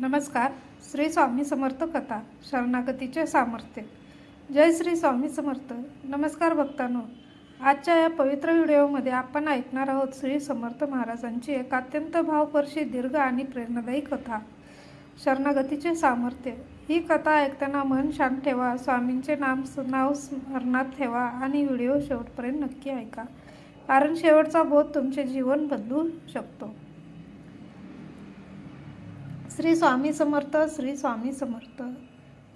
नमस्कार. श्री स्वामी समर्थ कथा शरणागतीचे सामर्थ्य. जय श्री स्वामी समर्थ. नमस्कार भक्तांनो. आजच्या या पवित्र व्हिडिओमध्ये आपण ऐकणार आहोत श्री समर्थ महाराजांची एक अत्यंत भावपर्शी दीर्घ आणि प्रेरणादायी कथा शरणागतीचे सामर्थ्य. ही कथा ऐकताना मन शांत ठेवा स्वामींचे नाम नाव स्मरणात ठेवा आणि व्हिडिओ शेवटपर्यंत नक्की ऐका. कारण शेवटचा बोध तुमचे जीवन बदलू शकतो. श्री स्वामी समर्थ श्री स्वामी समर्थ.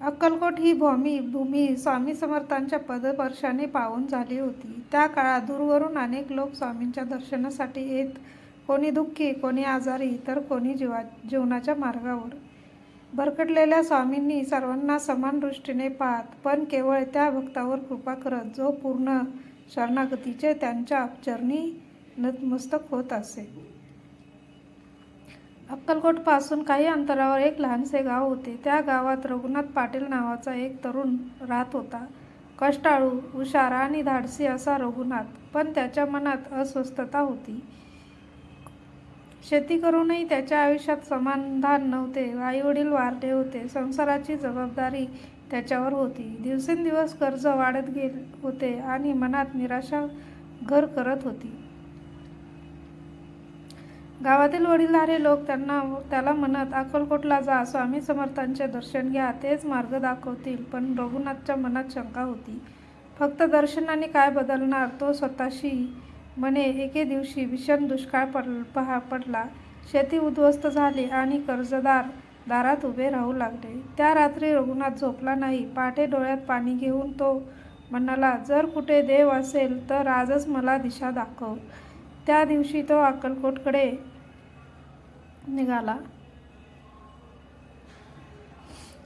अक्कलकोट ही भूमी भूमी स्वामी समर्थांच्या पदपर्शाने पावन झाली होती. त्या काळात दूरवरून अनेक लोक स्वामींच्या दर्शनासाठी येत कोणी दुःखी कोणी आजारी तर कोणी जीवा जीवनाच्या मार्गावर. भरकटलेल्या स्वामींनी सर्वांना समान दृष्टीने पाहत पण केवळ त्या भक्तावर कृपा करत जो पूर्ण शरणागतीचे त्यांच्या चरणी नतमस्तक होत असे. अक्कलकोटपासून काही अंतरावर एक लहानसे गाव होते. त्या गावात रघुनाथ पाटील नावाचा एक तरुण राहत होता. कष्टाळू हुशार आणि धाडसी असा रघुनाथ पण त्याच्या मनात अस्वस्थता होती. शेती करूनही त्याच्या आयुष्यात समाधान नव्हते. आईवडील वारले होते. संसाराची जबाबदारी त्याच्यावर होती. दिवसेंदिवस कर्ज वाढत गेले होते आणि मनात निराशा घर करत होती. गावातील वडीलधारे लोक त्यांना त्याला म्हणत अक्कलकोटला जा स्वामी समर्थांचे दर्शन घ्या तेच मार्ग दाखवतील. पण रघुनाथच्या मनात शंका होती. फक्त दर्शनाने काय बदलणार? तो स्वतःशी म्हणे एके दिवशी भीषण दुष्काळ पड पहा पडला. शेती उद्ध्वस्त झाली आणि कर्जदार दारात उभे राहू लागले. त्या रात्री रघुनाथ झोपला नाही. पहाटे डोळ्यात पाणी घेऊन तो म्हणाला जर कुठे देव असेल तर आजच मला दिशा दाखव. त्या दिवशी तो अक्कलकोटकडे निघाला.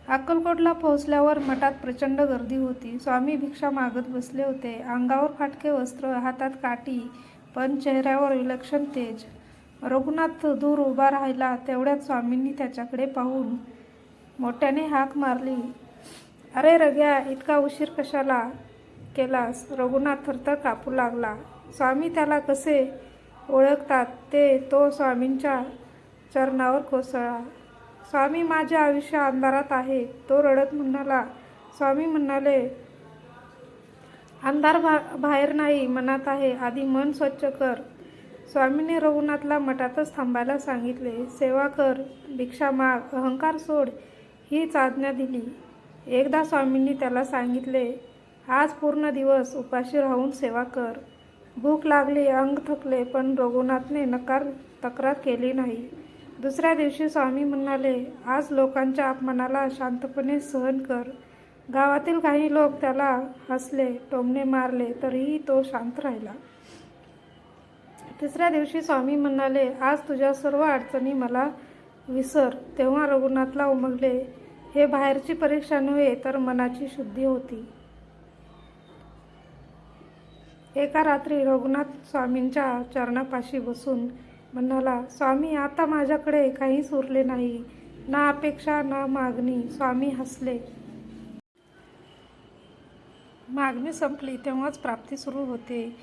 अक्कलकोटला पोहोचल्यावर मठात प्रचंड गर्दी होती. स्वामी भिक्षा मागत बसले होते. अंगावर फाटके वस्त्र हातात काठी पण चेहऱ्यावर विलक्षण तेज. रघुनाथ दूर उभा राहिला. तेवढ्यात स्वामींनी त्याच्याकडे पाहून मोठ्याने हाक मारली. अरे रग्या इतका उशीर कशाला केलास? रघुनाथ थरथर कापू लागला. स्वामी त्याला कसे ओळखतात? ते तो स्वामींच्या चरणावर कोसळला स्वामी माझे आयुष्य अंधारात आहे. तो रडत म्हणाला स्वामी म्हणाले अंधार भा बाहेर नाही मनात आहे. आधी मन स्वच्छ कर. स्वामीने रघुनाथला मठातच थांबायला सांगितले सेवा कर भिक्षा माग अहंकार सोड हीच आज्ञा दिली. एकदा स्वामींनी त्याला सांगितले आज पूर्ण दिवस उपाशी राहून सेवा कर. भूक लागली अंग थकले पण रघुनाथने नकार तक्रार केली नाही. दुसऱ्या दिवशी स्वामी म्हणाले आज लोकांच्या अपमानाला शांतपणे सहन कर. गावातील काही लोक त्याला हसले टोमणे मारले तरीही तो शांत राहिला. तिसऱ्या दिवशी स्वामी म्हणाले आज तुझ्या सर्व अडचणी मला विसर. तेव्हा रघुनाथला उमगले हे बाहेरची परीक्षा नव्हे तर मनाची शुद्धी होती. एका रात्री रघुनाथ स्वामींच्या चरणापाशी बसून म्हणाला स्वामी आता माझ्याकडे काहीच उरले नाही. ना अपेक्षा ना मागणी. स्वामी हसले. मागणी संपली तेव्हाच प्राप्ती सुरू होते.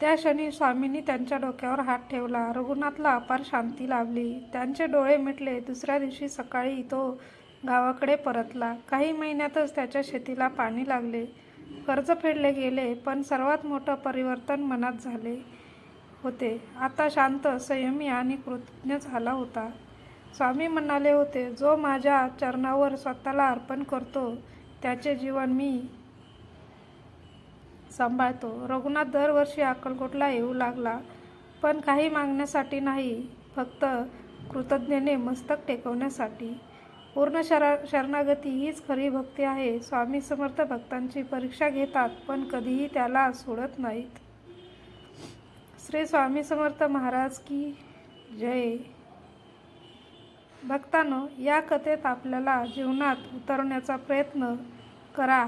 त्या क्षणी स्वामींनी त्यांच्या डोक्यावर हात ठेवला. रघुनाथला अपार शांती लाभली. त्यांचे डोळे मिटले. दुसऱ्या दिवशी सकाळी तो गावाकडे परतला. काही महिन्यातच त्याच्या शेतीला पाणी लागले. कर्ज फेडले गेले पण सर्वात मोठं परिवर्तन मनात झाले. होते. आता शांत संयमी आणि कृतज्ञ झाला होता. स्वामी म्हणाले होते जो माझ्या चरणावर स्वतःला अर्पण करतो त्याचे जीवन मी सांभाळतो. रघुनाथ दरवर्षी अक्कलकोटला येऊ लागला पण काही मागण्यासाठी नाही फक्त कृतज्ञेने मस्तक टेकवण्यासाठी. पूर्ण शरा शरणागती हीच खरी भक्ती आहे. स्वामी समर्थ भक्तांची परीक्षा घेतात पण कधीही त्याला सोडत नाहीत. श्री स्वामी समर्थ महाराज की जय. भक्तांनो या कथेत आपल्याला जीवनात उतरण्याचा प्रयत्न करा.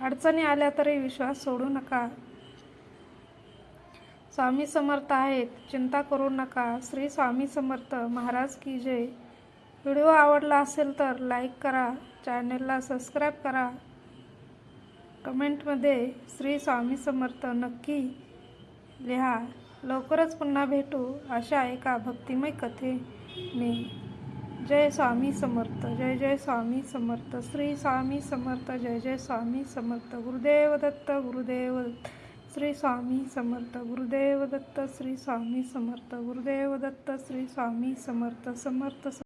अडचणी आल्या तरी विश्वास सोडू नका. स्वामी समर्थ आहेत चिंता करू नका. श्री स्वामी समर्थ महाराज की जय. व्हिडिओ आवडला असेल तर लाईक करा चॅनलला सबस्क्राईब करा. कमेंटमध्ये श्री स्वामी समर्थ नक्की लिहा लवकरच पुन्हा भेटू अशा एका भक्तिमय कथेने. जय स्वामी समर्थ जय जय स्वामी समर्थ श्री स्वामी समर्थ जय जय स्वामी समर्थ गुरुदेव दत्त गुरुदेव श्री स्वामी समर्थ गुरुदेव दत्त श्री स्वामी समर्थ गुरुदेव दत्त श्री स्वामी समर्थ समर्थ